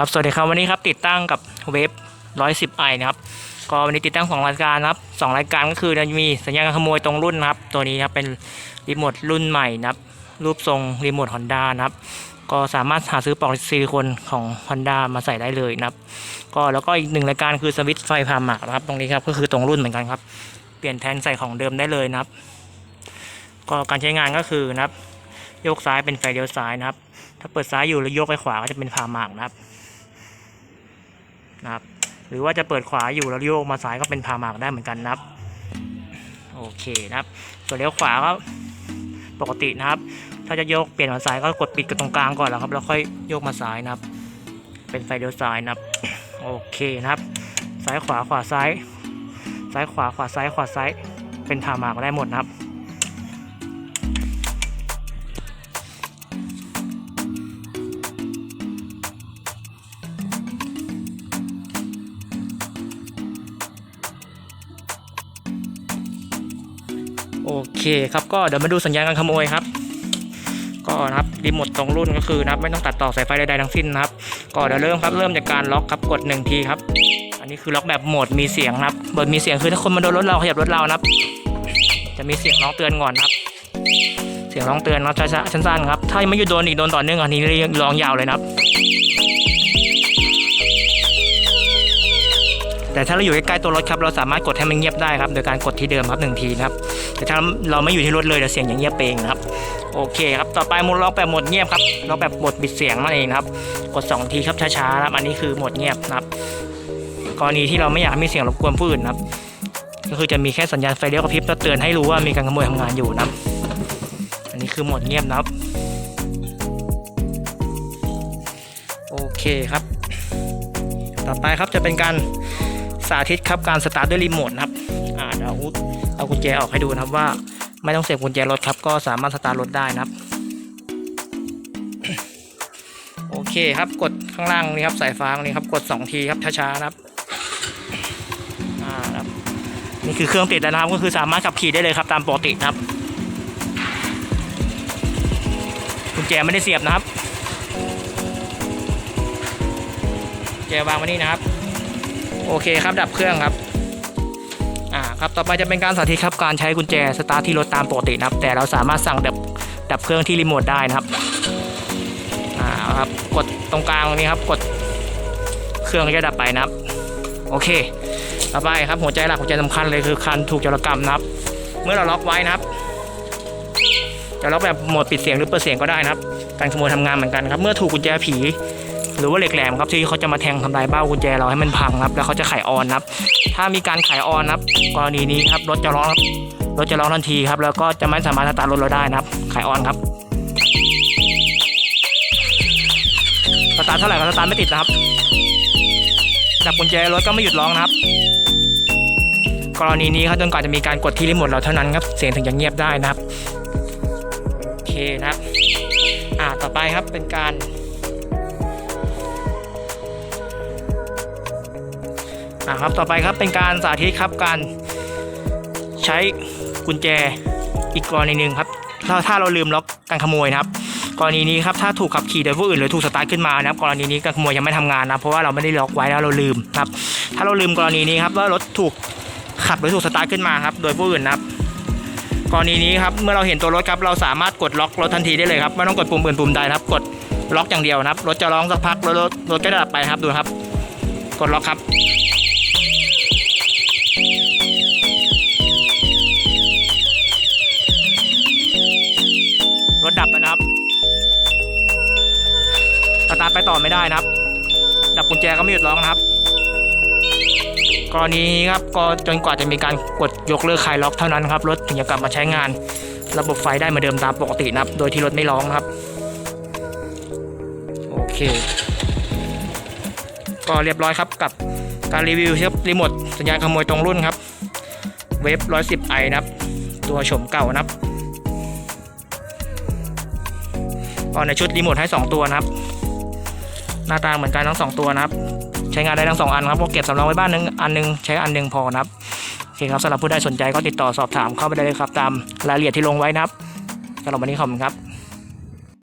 ครับสวัสดีครับวันนี้ครับติดตั้งกับเว็บ 110 i นะครับก็วันนี้ติดตั้งสองรายการนะครับสองรายการก็คือจะมีสัญญาณขโมยตรงรุ่นนะครับตัวนี้ครับเป็นรีโมทรุ่นใหม่นะครับรูปทรงรีโมทฮอนด้านะครับก็สามารถหาซื้อปลอกซิลิโคนของ Honda มาใส่ได้เลยนะครับก็แล้วก็อีกหนึ่งรายการคือสวิตช์ไฟพาหมากนะครับตรงนี้ครับก็คือตรงรุ่นเหมือนกันครับเปลี่ยนแทนใส่ของเดิมได้เลยนะครับ ก็การใช้งานก็คือนะครับ โยกซ้ายเป็นไฟเลี้ยวซ้ายนะครับ ถ้าเปิดซ้ายอยู่แล้วโยกไปขวาก็จะเป็นพาหมากนะครับ นะครับ หรือว่าจะเปิดขวาอยู่แล้วโยกมาซ้ายก็เป็นพามากได้เหมือนกันนะครับ โอเคนะครับ ส่วนเลี้ยวขวาก็ปกตินะครับ ถ้าจะโยกเปลี่ยนมาซ้ายก็กดปิดกับตรงกลางก่อนแล้วครับ แล้วค่อยโยกมาซ้ายนะครับ เป็นไฟเลี้ยวซ้ายนะครับ โอเคนะครับ ซ้ายขวาขวาซ้าย ซ้ายขวาขวาซ้ายขวาซ้าย เป็นพามากได้หมดนะครับ โอเคครับก็เดี๋ยวมาดูสัญญาณการขโมยครับ ก็นะครับรีโมทตรงรุ่นก็คือนะครับไม่ต้องตัดต่อสายไฟใดๆทั้งสิ้นนะครับ ก็เดี๋ยวเริ่มครับเริ่มจากการล็อกครับกดหนึ่งทีครับ อันนี้คือล็อกแบบโหมดมีเสียงนะครับโหมดมีเสียงคือถ้าคนมาโดนรถเราขยับรถเรานะครับ จะมีเสียงร้องเตือนก่อนครับ เสียงร้องเตือนนะช้าๆสั้นๆครับถ้ายังไม่หยุดโดนอีกโดนต่อเนื่องอันนี้ร้องยาวเลยนะครับ แต่ถ้าเราอยู่ใกล้ๆตัวรถครับเราสามารถกดให้มันเงียบได้ครับ โดยการกดที่เดิมครับหนึ่งทีนะครับแต่ถ้าเราไม่อยู่ที่รถเลยเดี๋ยวเสียงอย่างเงียบเองนะครับโอเคครับต่อไปโหมดล็อกแบบโหมดเงียบครับล็อกแบบโหมดปิดเสียงนั่นเองครับกด 2 ทีครับช้าๆครับอันนี้คือโหมดเงียบนะครับกรณีที่เราไม่อยากให้มีเสียงรบกวนผู้อื่นครับ ก็คือจะมีแค่สัญญาณไฟเลี้ยวกระพริบเตือนให้รู้ว่ามีการขโมยทำงานอยู่นะครับ อันนี้คือโหมดเงียบนะครับโอเคครับ ต่อไปครับจะเป็นการ สาธิตครับการสตาร์ทด้วยรีโมทนะครับอ่าเดี๋ยวเอากุญแจออกให้ดูนะครับว่าไม่ต้องเสียบกุญแจรถครับ ก็สามารถสตาร์ทรถได้นะครับ โอเคครับกดข้างล่างนี่ครับสายฟ้าตรงนี้ครับกด 2 ทีครับช้าๆนะครับอ่าครับนี่คือเครื่องติดแล้วนะครับก็คือสามารถขับขี่ได้เลยครับตามปกตินะครับกุญแจไม่ได้เสียบนะครับแจวางไว้นี่นะครับ โอเคครับดับเครื่องครับอ่าครับต่อไปจะเป็นการสาธิตครับการใช้กุญแจสตาร์ทที่รถตามปกตินะครับ แต่เราสามารถสั่งดับดับเครื่องที่รีโมทได้นะครับอ่าครับกดตรงกลางตรงนี้ครับกดเครื่องก็จะดับไปนะครับ โอเค ต่อไปครับหัวใจหลักหัวใจสำคัญเลยคือคันถูกจรกรรมนะครับ เมื่อเราล็อกไว้นะครับจะล็อกแบบโหมดปิดเสียงหรือเปิดเสียงก็ได้นะครับการขโมยทำงานเหมือนกันครับ เมื่อถูกกุญแจผี หรือว่าเหล็กแหลมครับที่เขาจะมาแทงทำลายเบ้ากุญแจเราให้มันพังครับ แล้วเขาจะไขออนครับ ถ้ามีการไขออนครับ กรณีนี้ครับรถจะร้องครับรถจะร้องทันทีครับ แล้วก็จะไม่สามารถสตาร์ทรถเราได้นะครับ ไขออนครับสตาร์ทเท่าไหร่ก็สตาร์ทไม่ติดนะครับจับกุญแจรถก็ไม่หยุดร้องนะครับ กรณีนี้ครับจนกว่าจะมีการกดที่รีโมทเราเท่านั้นครับเสียงถึงจะเงียบได้นะครับโอเคนะครับ อ่าต่อไปครับเป็นการ อ่าครับต่อไปครับเป็นการสาธิตครับการใช้กุญแจอีกกรณีหนึ่งครับถ้าถ้าเราลืมล็อกการขโมยนะครับกรณีนี้ครับถ้าถูกขับขี่โดยผู้อื่นหรือถูกสตาร์ทขึ้นมานะครับกรณีนี้การขโมยยังไม่ทำงานนะเพราะว่าเราไม่ได้ล็อกไว้แล้วเราลืมครับถ้าเราลืมกรณีนี้ครับว่ารถถูกขับหรือถูกสตาร์ทขึ้นมาครับโดยผู้อื่นนะครับกรณีนี้ครับเมื่อเราเห็นตัวรถครับเราสามารถกดล็อกรถทันทีได้เลยครับไม่ต้องกดปุ่มอื่นปุ่มใดนะครับ กดล็อกอย่างเดียวนะครับรถจะร้องสักพักแล้วรถรถก็จะดับไปครับดูครับ กดล็อกครับ ดับนะครับสตาร์ทไปต่อไม่ได้นะครับจับกุญแจก็ไม่หยุดร้องนะครับ กรณีนี้ครับก็จนกว่าจะมีการกดยกเลิกคลายล็อกเท่านั้นครับรถถึงจะกลับมาใช้งาน ระบบไฟได้เหมือนเดิมตามปกตินะครับ โดยที่รถไม่ร้องครับ โอเค ก็เรียบร้อยครับกับการรีวิวครับรีโมทสัญญาณขโมยตรงรุ่นครับ เวฟ110 i นะครับ ตัวโฉมเก่านะครับ ก็ในชุดรีโมทให้ 2 ตัวนะครับ หน้าตาเหมือนกันทั้ง 2 ตัวนะครับ ใช้งานได้ทั้ง 2 อันครับก็เก็บสำรองไว้บ้านหนึงอันหนึงใช้อันหนึงพอนะครับโอเคครับสำหรับผู้ใดสนใจก็ติดต่อสอบถามเข้าไปได้เลยครับ ตามรายละเอียดที่ลงไว้นะครับสำหรับวันนี้ขอบคุณครับ